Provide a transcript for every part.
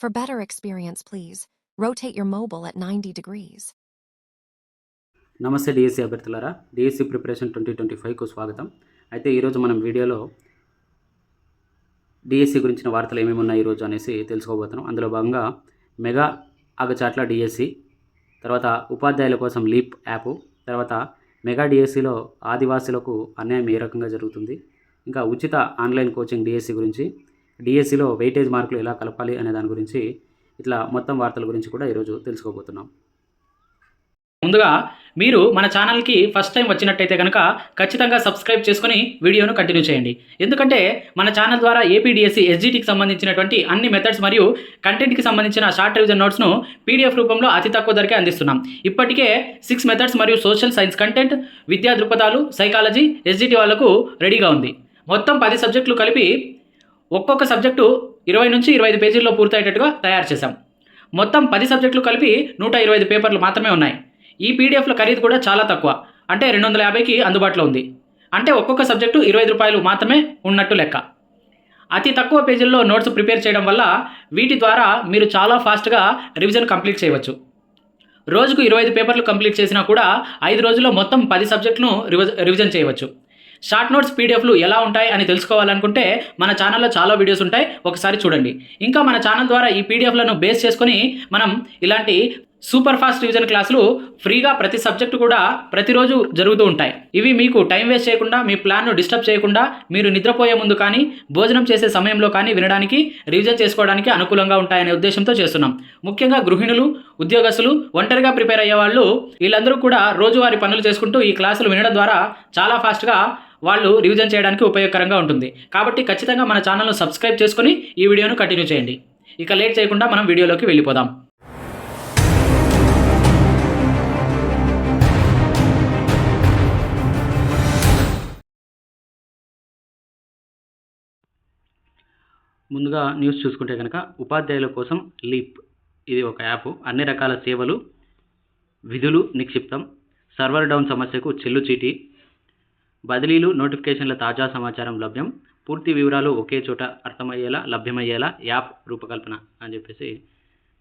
For better experience, please rotate your mobile at 90 degrees. నమస్తే DSC అభ్యర్థులారా. DSC preparation twenty twenty ఫైవ్కు స్వాగతం. అయితే ఈరోజు మనం వీడియోలో డిఎస్సి గురించిన వార్తలు ఏమేమి ఉన్నాయి ఈరోజు అనేసి తెలుసుకోబోతున్నాం. అందులో భాగంగా మెగా అగచాట్ల డిఎస్సి తర్వాత ఉపాధ్యాయుల కోసం లీప్ యాప్ తర్వాత మెగా డిఎస్సిలో ఆదివాసులకు అన్యాయం ఏ రకంగా జరుగుతుంది ఇంకా ఉచిత ఆన్లైన్ కోచింగ్ డిఎస్సి గురించి డిఎస్సిలో వెయిటేజ్ మార్కులు ఎలా కలపాలి అనే దాని గురించి ఇట్లా మొత్తం వార్తల గురించి కూడా ఈరోజు తెలుసుకోబోతున్నాం. ముందుగా మీరు మన ఛానల్కి ఫస్ట్ టైం వచ్చినట్టయితే కనుక ఖచ్చితంగా సబ్స్క్రైబ్ చేసుకొని వీడియోను కంటిన్యూ చేయండి. ఎందుకంటే మన ఛానల్ ద్వారా ఏపీడిఎస్సి ఎస్జిటికి సంబంధించినటువంటి అన్ని మెథడ్స్ మరియు కంటెంట్కి సంబంధించిన షార్ట్ రివిజన్ నోట్స్ను పీడిఎఫ్ రూపంలో అతి తక్కువ ధరకే అందిస్తున్నాం. ఇప్పటికే సిక్స్ మెథడ్స్ మరియు సోషల్ సైన్స్ కంటెంట్ విద్యా దృక్పథాలు సైకాలజీ ఎస్జిటి వాళ్ళకు రెడీగా ఉంది. మొత్తం పది సబ్జెక్టులు కలిపి ఒక్కొక్క సబ్జెక్టు ఇరవై నుంచి ఇరవై ఐదు పేజీల్లో పూర్తయ్యేటట్టుగా తయారు చేశాం. మొత్తం పది సబ్జెక్టులు కలిపి నూట ఇరవై ఐదు పేపర్లు మాత్రమే ఉన్నాయి. ఈ పీడిఎఫ్ల ఖరీదు కూడా చాలా తక్కువ. అంటే రెండు వందల యాభైకి అందుబాటులో ఉంది. అంటే ఒక్కొక్క సబ్జెక్టు ఇరవై ఐదు రూపాయలు మాత్రమే ఉన్నట్టు లెక్క. అతి తక్కువ పేజీల్లో నోట్స్ ప్రిపేర్ చేయడం వల్ల వీటి ద్వారా మీరు చాలా ఫాస్ట్గా రివిజన్ కంప్లీట్ చేయవచ్చు. రోజుకు ఇరవై ఐదు పేపర్లు కంప్లీట్ చేసినా కూడా ఐదు రోజుల్లో మొత్తం పది సబ్జెక్టును రివిజ రివిజన్ చేయవచ్చు. షార్ట్ నోట్స్ పీడిఎఫ్లు ఎలా ఉంటాయి అని తెలుసుకోవాలనుకుంటే మన ఛానల్లో చాలా వీడియోస్ ఉంటాయి. ఒకసారి చూడండి. ఇంకా మన ఛానల్ ద్వారా ఈ పీడిఎఫ్లను బేస్ చేసుకొని మనం ఇలాంటి సూపర్ ఫాస్ట్ రివిజన్ క్లాసులు ఫ్రీగా ప్రతి సబ్జెక్టు కూడా ప్రతిరోజు జరుగుతూ ఉంటాయి. ఇవి మీకు టైం వేస్ట్ చేయకుండా మీ ప్లాన్ను డిస్టర్బ్ చేయకుండా మీరు నిద్రపోయే ముందు కానీ భోజనం చేసే సమయంలో కానీ వినడానికి రివిజన్ చేసుకోవడానికి అనుకూలంగా ఉంటాయనే ఉద్దేశంతో చేస్తున్నాం. ముఖ్యంగా గృహిణులు ఉద్యోగస్తులు ఒంటరిగా ప్రిపేర్ అయ్యే వాళ్ళు వీళ్ళందరూ కూడా రోజువారీ పనులు చేసుకుంటూ ఈ క్లాసులు వినడం ద్వారా చాలా ఫాస్ట్గా వాళ్ళు రివిజన్ చేయడానికి ఉపయోగకరంగా ఉంటుంది. కాబట్టి ఖచ్చితంగా మన ఛానల్ను సబ్స్క్రైబ్ చేసుకొని ఈ వీడియోను కంటిన్యూ చేయండి. ఇక లేట్ చేయకుండా మనం వీడియోలోకి వెళ్ళిపోదాం. ముందుగా న్యూస్ చూసుకుంటే కనుక ఉపాధ్యాయుల కోసం లీప్ ఇది ఒక యాప్ అన్ని రకాల సేవలు విధులు నిక్షిప్తం. సర్వర్ డౌన్ సమస్యకు చెల్లు చీటీ. బదిలీలు నోటిఫికేషన్ల తాజా సమాచారం లభ్యం. పూర్తి వివరాలు ఒకే చోట అర్థమయ్యేలా లభ్యమయ్యేలా యాప్ రూపకల్పన అని చెప్పేసి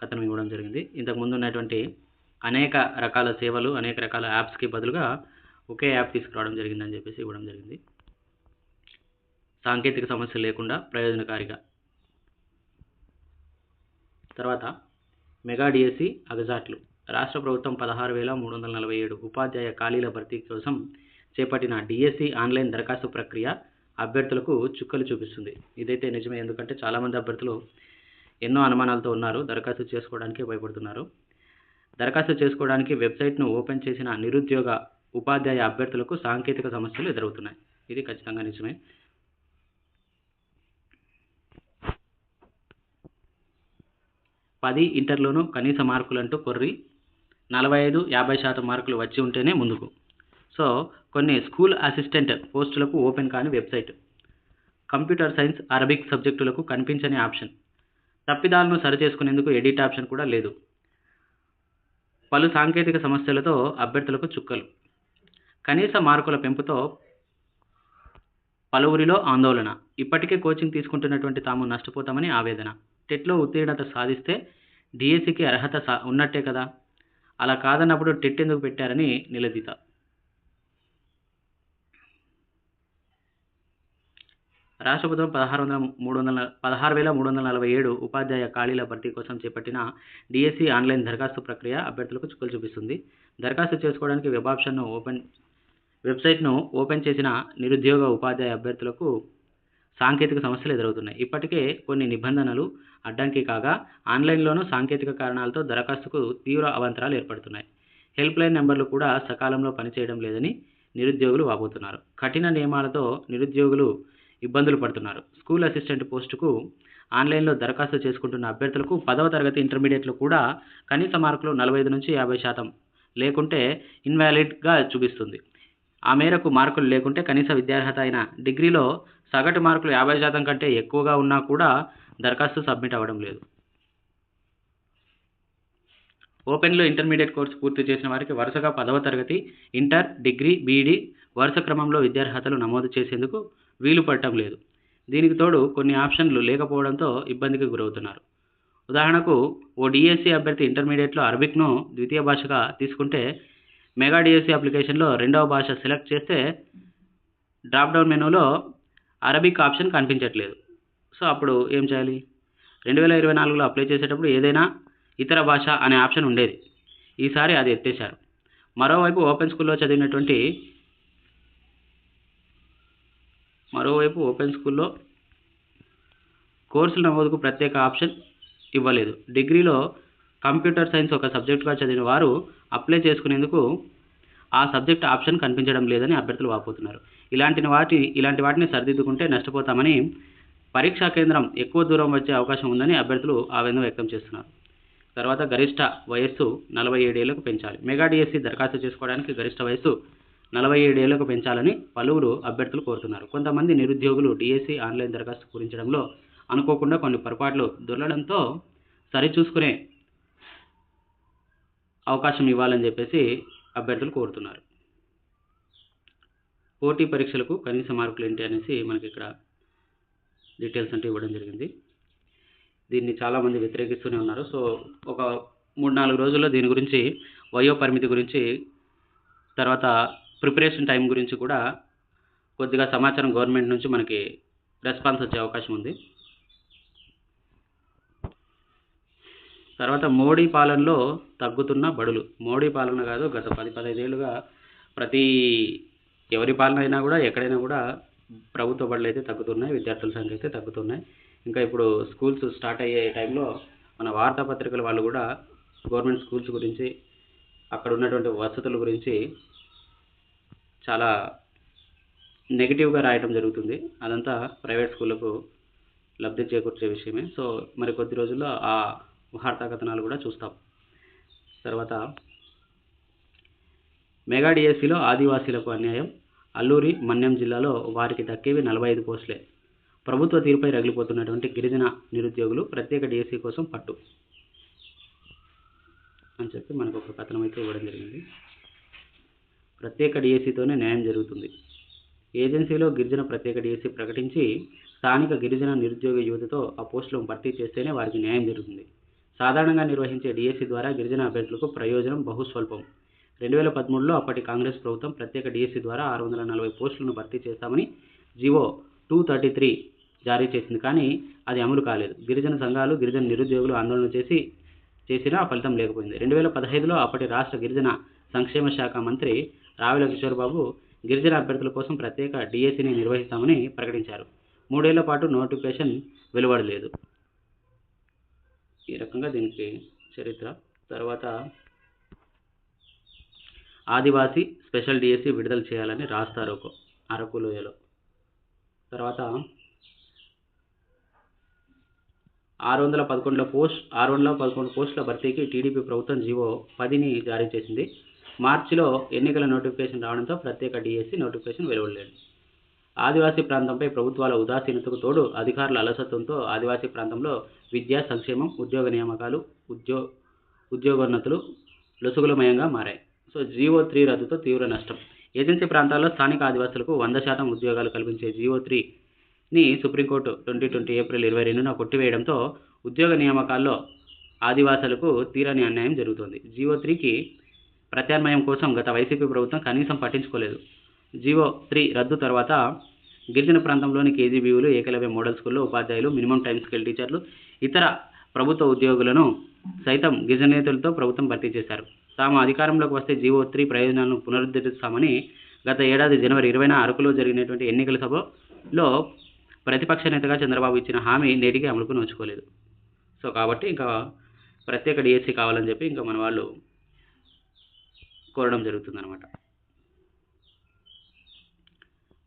కథనం ఇవ్వడం జరిగింది. ఇంతకుముందు ఉన్నటువంటి అనేక రకాల సేవలు అనేక రకాల యాప్స్కి బదులుగా ఒకే యాప్ తీసుకురావడం జరిగిందని చెప్పేసి ఇవ్వడం జరిగింది. సాంకేతిక సమస్య లేకుండా ప్రయోజనకారిగా. తర్వాత మెగా డిఎస్సి అగజాట్లు. రాష్ట్ర ప్రభుత్వం పదహారు వేల మూడు వందల నలభై ఏడు ఉపాధ్యాయ ఖాళీల భర్తీ కోసం చేపట్టిన డిఎస్సి ఆన్లైన్ దరఖాస్తు ప్రక్రియ అభ్యర్థులకు చుక్కలు చూపిస్తుంది. ఇదైతే నిజమే ఎందుకంటే చాలామంది అభ్యర్థులు ఎన్నో అనుమానాలతో ఉన్నారు దరఖాస్తు చేసుకోవడానికి భయపడుతున్నారు. దరఖాస్తు చేసుకోవడానికి వెబ్సైట్ను ఓపెన్ చేసిన నిరుద్యోగ ఉపాధ్యాయ అభ్యర్థులకు సాంకేతిక సమస్యలు ఎదురవుతున్నాయి. ఇది ఖచ్చితంగా నిజమే. పది ఇంటర్లోనూ కనీస మార్కులంటూ కొర్రి నలభై ఐదు యాభై శాతం మార్కులు వచ్చి ఉంటేనే ముందుకు. సో కొన్ని స్కూల్ అసిస్టెంట్ పోస్టులకు ఓపెన్ కాని వెబ్సైట్. కంప్యూటర్ సైన్స్ అరబిక్ సబ్జెక్టులకు కనిపించని ఆప్షన్. తప్పిదాలను సరిచేసుకునేందుకు ఎడిట్ ఆప్షన్ కూడా లేదు. పలు సాంకేతిక సమస్యలతో అభ్యర్థులకు చుక్కలు. కనీస మార్కుల పెంపుతో పలువురిలో ఆందోళన. ఇప్పటికే కోచింగ్ తీసుకుంటున్నటువంటి తాము నష్టపోతామని ఆవేదన. టెట్లో ఉత్తీర్ణత సాధిస్తే డిఎస్సికి అర్హత సా ఉన్నట్టే కదా. అలా కాదన్నప్పుడు టెట్ ఎందుకు పెట్టారని నిలదీత. రాష్ట్ర ప్రభుత్వం పదహారు వందల మూడు వందల పదహారు వేల మూడు వందల నలభై ఏడు ఉపాధ్యాయ ఖాళీల భర్తీ కోసం చేపట్టిన డిఎస్సి ఆన్లైన్ దరఖాస్తు ప్రక్రియ అభ్యర్థులకు చుక్కలు చూపిస్తుంది. దరఖాస్తు చేసుకోవడానికి వెబ్ ఆప్షన్ను ఓపెన్ వెబ్సైట్ను ఓపెన్ చేసిన నిరుద్యోగ ఉపాధ్యాయ అభ్యర్థులకు సాంకేతిక సమస్యలు ఎదురవుతున్నాయి. ఇప్పటికే కొన్ని నిబంధనలు అడ్డంకి కాగా ఆన్లైన్లోనూ సాంకేతిక కారణాలతో దరఖాస్తుకు తీవ్ర అవాంతరాలు ఏర్పడుతున్నాయి. హెల్ప్ లైన్ నెంబర్లు కూడా సకాలంలో పనిచేయడం లేదని నిరుద్యోగులు వాపోతున్నారు. కఠిన నియమాలతో నిరుద్యోగులు ఇబ్బందులు పడుతున్నారు. స్కూల్ అసిస్టెంట్ పోస్టుకు ఆన్లైన్లో దరఖాస్తు చేసుకుంటున్న అభ్యర్థులకు పదవ తరగతి ఇంటర్మీడియట్లో కూడా కనీస మార్కులు నలభై ఐదు నుంచి యాభై శాతం లేకుంటే ఇన్వాలిడ్గా చూపిస్తుంది. ఆ మేరకు మార్కులు లేకుంటే కనీస విద్యార్హత అయిన డిగ్రీలో సగటు మార్కులు యాభై శాతం కంటే ఎక్కువగా ఉన్నా కూడా దరఖాస్తు సబ్మిట్ అవ్వడం లేదు. ఓపెన్లో ఇంటర్మీడియట్ కోర్సు పూర్తి చేసిన వారికి వరుసగా పదవ తరగతి ఇంటర్ డిగ్రీ బీఈడి వరుస క్రమంలో విద్యార్హతలు నమోదు చేసేందుకు వీలు పడటం లేదు. దీనికి తోడు కొన్ని ఆప్షన్లు లేకపోవడంతో ఇబ్బందికి గురవుతున్నారు. ఉదాహరణకు ఓ డిఎస్సి అభ్యర్థి ఇంటర్మీడియట్లో అరబిక్ను ద్వితీయ భాషగా తీసుకుంటే మెగా డిఎస్సి అప్లికేషన్లో రెండవ భాష సెలెక్ట్ చేస్తే డ్రాప్ డౌన్ మెనూలో అరబిక్ ఆప్షన్ కనిపించట్లేదు. సో అప్పుడు ఏం చేయాలి? రెండు వేల ఇరవై నాలుగులో అప్లై చేసేటప్పుడు ఏదైనా ఇతర భాష అనే ఆప్షన్ ఉండేది. ఈసారి అది ఎత్తేశారు. మరోవైపు ఓపెన్ స్కూల్లో చదివినటువంటి మరోవైపు ఓపెన్ స్కూల్లో కోర్సుల నమోదుకు ప్రత్యేక ఆప్షన్ ఇవ్వలేదు. డిగ్రీలో కంప్యూటర్ సైన్స్ ఒక సబ్జెక్టుగా చదివిన వారు అప్లై చేసుకునేందుకు ఆ సబ్జెక్ట్ ఆప్షన్ కనిపించడం లేదని అభ్యర్థులు వాపోతున్నారు. ఇలాంటి వాటి ఇలాంటి వాటిని సరిదిద్దుకుంటే నష్టపోతామని పరీక్షా కేంద్రం ఎక్కువ దూరం వచ్చే అవకాశం ఉందని అభ్యర్థులు ఆవేదన వ్యక్తం చేస్తున్నారు. తర్వాత గరిష్ట వయస్సు నలభై ఏడేళ్ళకు పెంచాలి. మెగా డిఎస్సి దరఖాస్తు చేసుకోవడానికి గరిష్ట వయస్సు నలభై ఏడేళ్ళకు పెంచాలని పలువురు అభ్యర్థులు కోరుతున్నారు. కొంతమంది నిరుద్యోగులు డిఎస్సి ఆన్లైన్ దరఖాస్తు పూరించడంలో అనుకోకుండా కొన్ని పొరపాట్లు దొరలడంతో సరిచూసుకునే అవకాశం ఇవ్వాలని చెప్పేసి అభ్యర్థులు కోరుతున్నారు. పోటీ పరీక్షలకు కనీస మార్కులు ఏంటి అనేసి మనకి ఇక్కడ డీటెయిల్స్ అంటే ఇవ్వడం జరిగింది. దీన్ని చాలామంది వ్యతిరేకిస్తూనే ఉన్నారు. సో ఒక మూడు నాలుగు రోజుల్లో దీని గురించి వయో పరిమితి గురించి తర్వాత ప్రిపరేషన్ టైం గురించి కూడా కొద్దిగా సమాచారం గవర్నమెంట్ నుంచి మనకి రెస్పాన్స్ వచ్చే అవకాశం ఉంది. తర్వాత మోడీ పాలనలో తగ్గుతున్న బడులు. మోడీ పాలన కాదు గత పది పదహైదేళ్ళుగా ప్రతి ఎవరి పాలన అయినా కూడా ఎక్కడైనా కూడా ప్రభుత్వ బడులు అయితే తగ్గుతున్నాయి విద్యార్థుల సంఖ్య అయితే తగ్గుతున్నాయి. ఇంకా ఇప్పుడు స్కూల్స్ స్టార్ట్ అయ్యే టైంలో మన వార్తాపత్రికల వాళ్ళు కూడా గవర్నమెంట్ స్కూల్స్ గురించి అక్కడ ఉన్నటువంటి వసతుల గురించి చాలా నెగిటివ్గా రాయటం జరుగుతుంది. అదంతా ప్రైవేట్ స్కూళ్ళకు లబ్ధి చేకూర్చే విషయమే. సో మరి కొద్ది రోజుల్లో ఆ వార్తా కథనాలు కూడా చూస్తాం. తర్వాత మెగా డిఎస్సిలో ఆదివాసీలకు అన్యాయం. అల్లూరి మన్యం జిల్లాలో వారికి దక్కేవి నలభై ఐదు పోస్టులే. ప్రభుత్వ తీరుపై రగిలిపోతున్నటువంటి గిరిజన నిరుద్యోగులు ప్రత్యేక డిఎస్సి కోసం పట్టు అని చెప్పి మనకు ఒక కథనం అయితే ఇవ్వడం జరిగింది. ప్రత్యేక డిఎస్సితోనే న్యాయం జరుగుతుంది. ఏజెన్సీలో గిరిజన ప్రత్యేక డిఎస్సి ప్రకటించి స్థానిక గిరిజన నిరుద్యోగ యువతతో ఆ పోస్టులను భర్తీ చేస్తేనే వారికి న్యాయం జరుగుతుంది. సాధారణంగా నిర్వహించే డిఎస్సి ద్వారా గిరిజన అభ్యర్థులకు ప్రయోజనం బహుస్వల్పం. రెండు వేల పదమూడులో అప్పటి కాంగ్రెస్ ప్రభుత్వం ప్రత్యేక డిఎస్సి ద్వారా ఆరు వందల నలభై పోస్టులను భర్తీ చేస్తామని జీవో టూ థర్టీ త్రీ జారీ చేసింది. కానీ అది అమలు కాలేదు. గిరిజన సంఘాలు గిరిజన నిరుద్యోగులు ఆందోళన చేసి చేసినా ఫలితం లేకపోయింది. రెండు వేల పదహైదులో అప్పటి రాష్ట్ర గిరిజన సంక్షేమ శాఖ మంత్రి రావెల కిషోర్ బాబు గిరిజన అభ్యర్థుల కోసం ప్రత్యేక డిఎస్సిని నిర్వహిస్తామని ప్రకటించారు. మూడేళ్ళ పాటు నోటిఫికేషన్ వెలువడలేదు. ఈ రకంగా దీనికి చరిత్ర. తర్వాత ఆదివాసీ స్పెషల్ డిఎస్సి విడుదల చేయాలని రాస్తారు అరకు లోయలో తర్వాత ఆరు వందల పదకొండుల పోస్ట్ ఆరు వందల పదకొండు పోస్టుల భర్తీకి టీడీపీ ప్రభుత్వం జీవో పదిని జారీ చేసింది. మార్చిలో ఎన్నికల నోటిఫికేషన్ రావడంతో ప్రత్యేక డిఎస్సి నోటిఫికేషన్ వెలువడలేదు. ఆదివాసీ ప్రాంతంపై ప్రభుత్వాల ఉదాసీనతకు తోడు అధికారుల అలసత్వంతో ఆదివాసీ ప్రాంతంలో విద్యా సంక్షేమం ఉద్యోగ నియామకాలు ఉద్యో ఉద్యోగోన్నతులు లొసుగులమయంగా మారాయి. సో జీవో త్రీ రద్దుతో తీవ్ర నష్టం. ఏజెన్సీ ప్రాంతాల్లో స్థానిక ఆదివాసులకు వంద శాతం ఉద్యోగాలు కల్పించే జీవో ని సుప్రీంకోర్టు ట్వంటీ ట్వంటీ ఏప్రిల్ ఇరవై రెండున కొట్టివేయడంతో ఉద్యోగ నియామకాల్లో ఆదివాసులకు తీరని అన్యాయం జరుగుతోంది. జీవో త్రీకి ప్రత్యామ్నాయం కోసం గత వైసీపీ ప్రభుత్వం కనీసం పట్టించుకోలేదు. జీవో త్రీ రద్దు తర్వాత గిరిజన ప్రాంతంలోని కేజీబీయూలు ఏకలవ్య మోడల్ స్కూల్లో ఉపాధ్యాయులు మినిమం టైం స్కేల్ టీచర్లు ఇతర ప్రభుత్వ ఉద్యోగులను సైతం గిరిజనేతలతో ప్రభుత్వం భర్తీ చేశారు. తాము అధికారంలోకి వస్తే జీవో త్రీ ప్రయోజనాలను పునరుద్ధరిస్తామని గత ఏడాది జనవరి ఇరవైన అరకులో జరిగినటువంటి ఎన్నికల సభలో ప్రతిపక్ష నేతగా చంద్రబాబు ఇచ్చిన హామీ నేటికి అమలుకు నోచుకోలేదు. సో కాబట్టి ఇంకా ప్రత్యేక డిఎస్సి కావాలని చెప్పి ఇంకా మన వాళ్ళు కోరడం జరుగుతుందన్నమాట.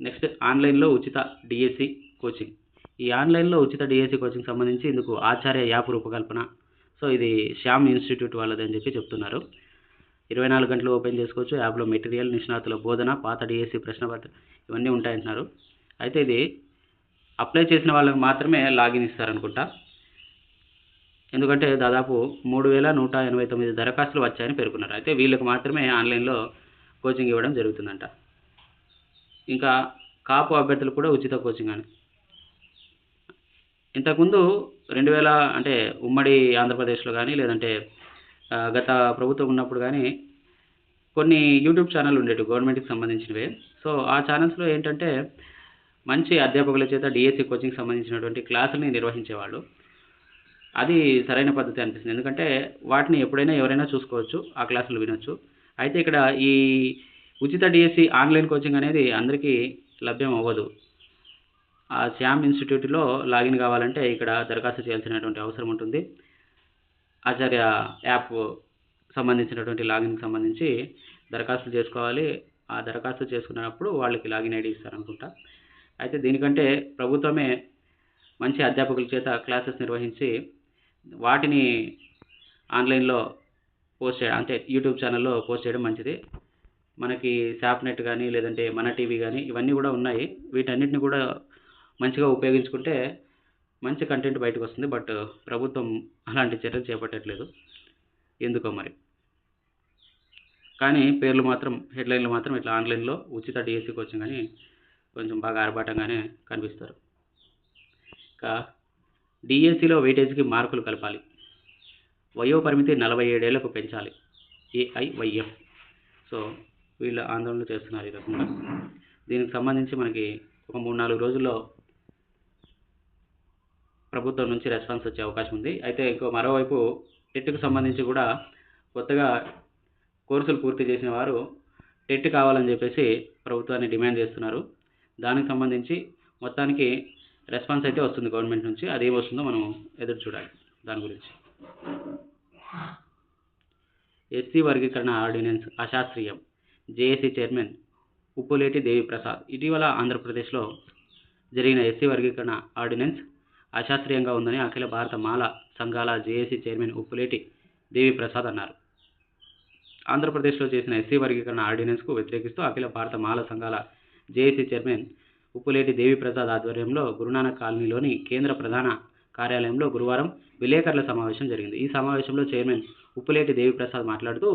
నెక్స్ట్ ఆన్లైన్లో ఉచిత డిఎస్సి కోచింగ్ ఈ ఆన్లైన్లో ఉచిత డిఎస్సి కోచింగ్ సంబంధించి ఇందుకు ఆచార్య యాప్ రూపకల్పన. సో ఇది శ్యామ్ ఇన్స్టిట్యూట్ వాళ్ళది అని చెప్పి చెప్తున్నారు. ఇరవై నాలుగు గంటలు ఓపెన్ చేసుకోవచ్చు. యాప్లో మెటీరియల్ నిష్ణాతుల బోధన పాత డిఎస్సి ప్రశ్నపత్ర ఇవన్నీ ఉంటాయంటున్నారు. అయితే ఇది అప్లై చేసిన వాళ్ళకి మాత్రమే లాగిన్ ఇస్తారనుకుంటా. ఎందుకంటే దాదాపు మూడు వేల నూట ఎనభై తొమ్మిది దరఖాస్తులు వచ్చాయని పేర్కొన్నారు. అయితే వీళ్ళకి మాత్రమే ఆన్లైన్లో కోచింగ్ ఇవ్వడం జరుగుతుందంట. ఇంకా కాపు అభ్యర్థులు కూడా ఉచిత కోచింగ్ అని. ఇంతకుముందు రెండు వేల అంటే ఉమ్మడి ఆంధ్రప్రదేశ్లో కానీ లేదంటే గత ప్రభుత్వం ఉన్నప్పుడు కానీ కొన్ని యూట్యూబ్ ఛానల్ ఉండేవి గవర్నమెంట్కి సంబంధించినవే. సో ఆ ఛానల్స్లో ఏంటంటే మంచి అధ్యాపకుల చేత డిఎస్సి కోచింగ్ సంబంధించినటువంటి క్లాసుల్ని నిర్వహించేవాళ్ళు. అది సరైన పద్ధతి అనిపిస్తుంది. ఎందుకంటే వాటిని ఎప్పుడైనా ఎవరైనా చూసుకోవచ్చు ఆ క్లాసులు వినొచ్చు. అయితే ఇక్కడ ఈ ఉచిత డిఎస్సి ఆన్లైన్ కోచింగ్ అనేది అందరికీ లభ్యం అవ్వదు. ఆ శ్యామ్ ఇన్స్టిట్యూట్లో లాగిన్ కావాలంటే ఇక్కడ దరఖాస్తు చేయాల్సినటువంటి అవసరం ఉంటుంది. ఆచార్య యాప్ సంబంధించినటువంటి లాగిన్కి సంబంధించి దరఖాస్తు చేసుకోవాలి. ఆ దరఖాస్తు చేసుకున్నప్పుడు వాళ్ళకి లాగిన్ ఐడి ఇస్తారనుకుంటా. అయితే దీనికంటే ప్రభుత్వమే మంచి అధ్యాపకుల చేత క్లాసెస్ నిర్వహించి వాటిని ఆన్లైన్లో పోస్ట్ చేయడం అంటే యూట్యూబ్ ఛానల్లో పోస్ట్ చేయడం మంచిది. మనకి శాప్నెట్ కానీ లేదంటే మన టీవీ కానీ ఇవన్నీ కూడా ఉన్నాయి. వీటన్నిటిని కూడా మంచిగా ఉపయోగించుకుంటే మంచి కంటెంట్ బయటకు వస్తుంది బట్ ప్రభుత్వం అలాంటి చర్యలు చేపట్టట్లేదు. ఎందుకో మరి. కానీ పేర్లు మాత్రం హెడ్లైన్లు మాత్రం ఇట్లా ఆన్లైన్లో ఉచిత డిఎస్సి కోచింగ్ అని కొంచెం బాగా ఆర్భాటంగానే కనిపిస్తారు. ఇంకా డిఎస్సిలో వెయిటేజ్కి మార్కులు కలపాలి. వయో పరిమితి నలభై ఏడేళ్ళకు పెంచాలి. ఏఐవైఎఫ్ సో వీళ్ళు ఆందోళన చేస్తున్నారు ఈ రకంగా. దీనికి సంబంధించి మనకి ఒక మూడు నాలుగు రోజుల్లో ప్రభుత్వం నుంచి రెస్పాన్స్ వచ్చే అవకాశం ఉంది. అయితే ఇంకో మరోవైపు టెట్కు సంబంధించి కూడా కొత్తగా కోర్సులు పూర్తి చేసిన వారు టెట్ కావాలని చెప్పేసి ప్రభుత్వాన్ని డిమాండ్ చేస్తున్నారు. దానికి సంబంధించి మొత్తానికి రెస్పాన్స్ అయితే వస్తుంది గవర్నమెంట్ నుంచి. అది ఏమొస్తుందో మనం ఎదురు చూడాలి దాని గురించి. ఎస్సీ వర్గీకరణ ordinance అశాస్త్రీయం. JAC chairman Uppuleti Deviprasad. ఇటీవల ఆంధ్రప్రదేశ్లో జరిగిన ఎస్సీ వర్గీకరణ ఆర్డినెన్స్ అశాస్త్రీయంగా ఉందని అఖిల భారత మాల సంఘాల జేఏసీ చైర్మన్ ఉప్పులేటి దేవిప్రసాద్ అన్నారు. ఆంధ్రప్రదేశ్లో చేసిన ఎస్సీ వర్గీకరణ ఆర్డినెన్స్కు వ్యతిరేకిస్తూ అఖిల భారత మాల సంఘాల జేఏసీ చైర్మన్ ఉప్పులేటి దేవిప్రసాద్ ఆధ్వర్యంలో గురునానక్ కాలనీలోని కేంద్ర ప్రధాన కార్యాలయంలో గురువారం విలేకరుల సమావేశం జరిగింది. ఈ సమావేశంలో చైర్మన్ ఉప్పులేటి దేవిప్రసాద్ మాట్లాడుతూ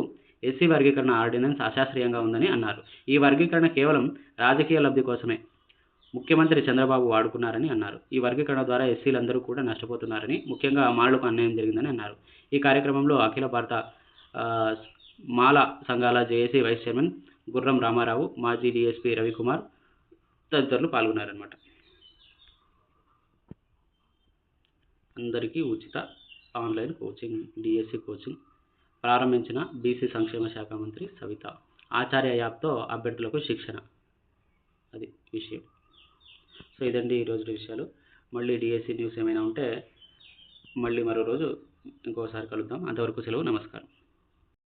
ఎస్సీ వర్గీకరణ ఆర్డినెన్స్ అశాస్త్రీయంగా ఉందని అన్నారు. ఈ వర్గీకరణ కేవలం రాజకీయ లబ్ధి కోసమే. ముఖ్యమంత్రి చంద్రబాబు వాడుకున్నారని అన్నారు. ఈ వర్గీకరణ ద్వారా ఎస్సీలందరూ కూడా నష్టపోతున్నారని ముఖ్యంగా మాళ్ళకు అన్యాయం జరిగిందని అన్నారు. ఈ కార్యక్రమంలో అఖిల భారత మాల సంఘాల జేఏసీ వైస్ చైర్మన్ గుర్రం రామారావు మాజీ డిఎస్పీ రవికుమార్ తదితరులు పాల్గొన్నారనమాట అందరికీ ఉచిత ఆన్లైన్ కోచింగ్ డిఎస్సి కోచింగ్ ప్రారంభించిన బీసీ సంక్షేమ శాఖ మంత్రి సవిత. ఆచార్య యాప్తో అభ్యర్థులకు శిక్షణ. అది విషయం. సో ఇదండి ఈరోజు విషయాలు. మళ్ళీ డిఎస్సి న్యూస్ ఏమైనా ఉంటే మళ్ళీ మరో రోజు ఇంకోసారి కలుద్దాం. అంతవరకు సెలవు నమస్కారం.